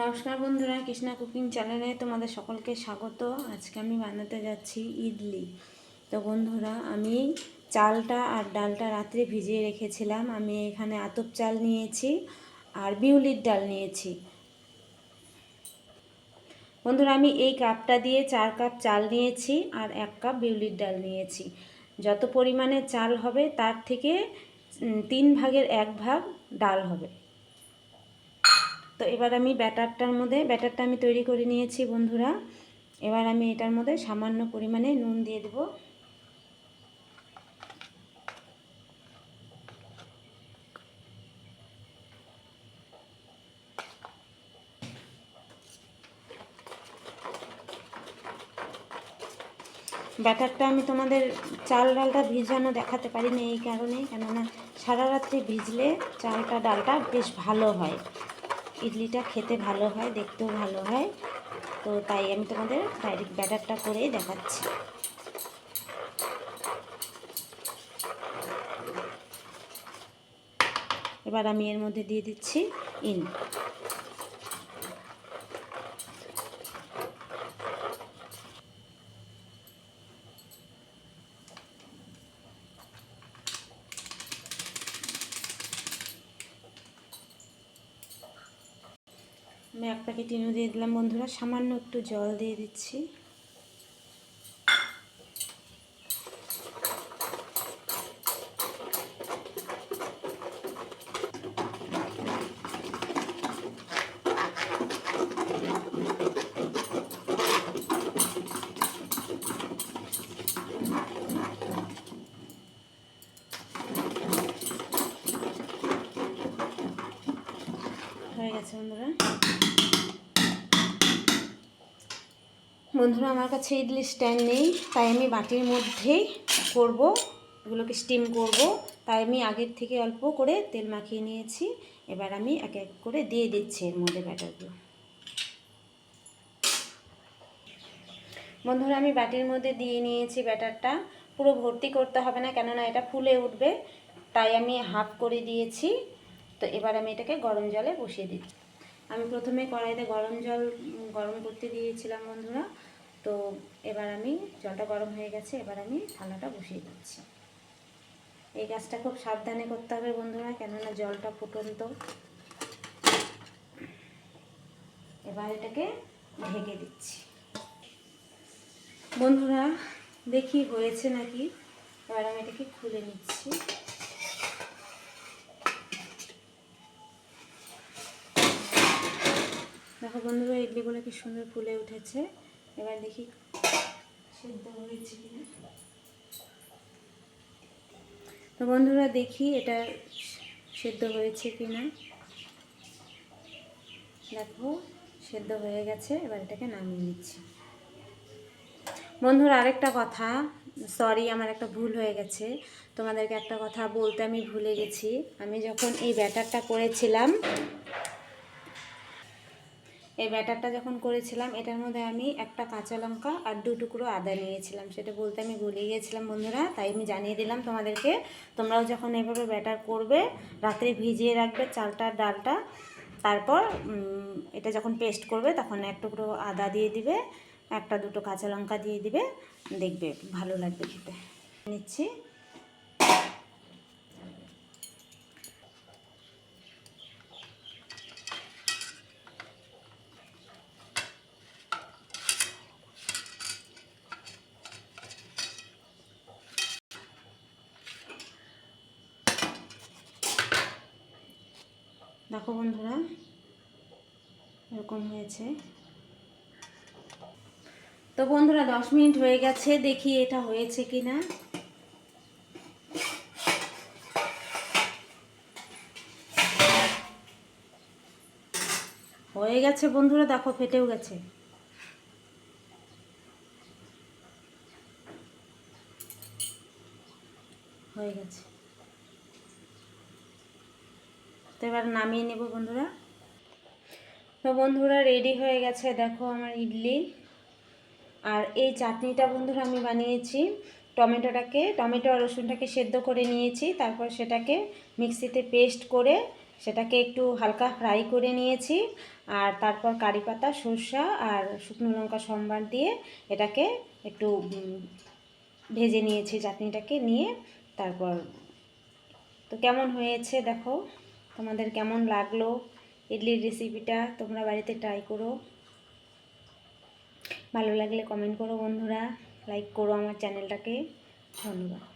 নমস্কার বন্ধুরা, কৃষ্ণা কুকিং চ্যানেলে তোমাদের সকলকে স্বাগত। আজকে আমি বানাতে যাচ্ছি ইডলি। তো বন্ধুরা, আমি চালটা আর ডালটা রাত্রে ভিজিয়ে রেখেছিলাম। আমি এখানে আতপ চাল নিয়েছি আর বিউলির ডাল নিয়েছি। বন্ধুরা, আমি এই কাপটা দিয়ে চার কাপ চাল নিয়েছি আর এক কাপ বিউলির ডাল নিয়েছি। যত পরিমাণে চাল হবে, তার থেকে তিন ভাগের এক ভাগ ডাল হবে। তো এবার আমি ব্যাটারটার মধ্যে, ব্যাটারটা আমি তৈরি করে নিয়েছি বন্ধুরা। এবার আমি এটার মধ্যে সামান্য পরিমাণে নুন দিয়ে দেব। ব্যাটারটা আমি তোমাদের চাল ডালটা ভিজানো দেখাতে পারিনি এই কারণে কেননা সারা রাত্রি ভিজলে চালটা, ডালটা বেশ ভালো হয়। ইডলিটা খেতে ভালো হয়, দেখতেও ভালো হয়। তো তাই আমি তোমাদের ডাইরেক্ট ব্যাটারটা করেই দেখাচ্ছি। এবার আমি এর মধ্যে দিয়ে দিচ্ছি ইন। আমি এক প্যাকেট ইনো দিয়ে দিলাম বন্ধুরা, সামান্য একটু জল দিয়ে দিচ্ছি। হয়ে গেছে বন্ধুরা। বন্ধুরা, আমার কাছে ইডলি স্ট্যান্ড নেই, তাই আমি বাটির মধ্যেই করব, এগুলোকে স্টিম করব। তাই আমি আগের থেকে অল্প করে তেল মাখিয়ে নিয়েছি। এবার আমি এক এক করে দিয়ে দিচ্ছি এর মধ্যে ব্যাটারগুলো। বন্ধুরা, আমি বাটির মধ্যে দিয়ে নিয়েছি ব্যাটারটা। পুরো ভর্তি করতে হবে না, কেননা এটা ফুলে উঠবে। তাই আমি হাফ করে দিয়েছি। তো এবার আমি এটাকে গরম জলে বসিয়ে দিচ্ছি। আমি প্রথমে কড়াইতে গরম জল গরম করতে দিয়েছিলাম বন্ধুরা। তো এবার আমি জলটা গরম হয়ে গেছে, এবার আমি থালাটা বসিয়ে দিচ্ছি। এই গাছটা খুব সাবধানে করতে হবে বন্ধুরা, কেননা জলটা ফুটন্ত। এবার এটাকে ঢেকে দিচ্ছি। বন্ধুরা, দেখি হয়েছে নাকি? এবার আমি এটাকে খুলে নিচ্ছি। দেখো বন্ধুরা, ইডলিগুলো কি সুন্দর ফুলে উঠেছে। এবার দেখি সিদ্ধ হয়েছে কিনা। তো বন্ধুরা, দেখি এটা সেদ্ধ হয়েছে কিনা। দেখো, সেদ্ধ হয়ে গেছে, এবার এটাকে নামিয়ে নিচ্ছি। বন্ধুরা, আরেকটা কথা, সরি, আমার একটা ভুল হয়ে গেছে। তোমাদেরকে একটা কথা বলতে আমি ভুলে গেছি। আমি যখন এই ব্যাটারটা করেছিলাম এই ব্যাটারটা যখন করেছিলাম, এটার মধ্যে আমি একটা কাঁচা লঙ্কা আর দু টুকরো আদা নিয়েছিলাম। সেটা বলতে আমি ভুলে গিয়েছিলাম বন্ধুরা, তাই আমি জানিয়ে দিলাম তোমাদেরকে। তোমরাও যখন এভাবে ব্যাটার করবে, রাত্রে ভিজিয়ে রাখবে চালটা, ডালটা, তারপর এটা যখন পেস্ট করবে, তখন এক টুকরো আদা দিয়ে দিবে, একটা দুটো কাঁচা লঙ্কা দিয়ে দিবে। দেখবে, ভালো লাগবে খেতে। নিচ্ছি। দেখো বন্ধুরা, এরকম হয়েছে। তো বন্ধুরা, দশ মিনিট হয়ে গেছে, দেখি এটা হয়েছে কি না হয়ে গেছে বন্ধুরা, দেখো ফেটেও গেছে। হয়ে গেছে। তো এবার নামিয়ে নেব বন্ধুরা। তো বন্ধুরা রেডি হয়ে গেছে দেখো আমার ইডলি। আর এই চাটনিটা বন্ধুরা আমি বানিয়েছি টমেটোটাকে। টমেটো আর রসুনটাকে সেদ্ধ করে নিয়েছি, তারপর সেটাকে মিক্সিতে পেস্ট করে সেটাকে একটু হালকা ফ্রাই করে নিয়েছি। আর তারপর কারি পাতা, সর্ষা আর শুকনো লঙ্কা সম্বার দিয়ে এটাকে একটু ভেজে নিয়েছি চাটনিটাকে নিয়ে। তারপর, তো কেমন হয়েছে দেখো। তোমাদের কেমন লাগল ইডলির রেসিপিটা তোমরা বাড়িতে ট্রাই করো। ভালো লাগলে কমেন্ট করো বন্ধুরা। লাইক করো আমার চ্যানেলটাকে ধন্যবাদ।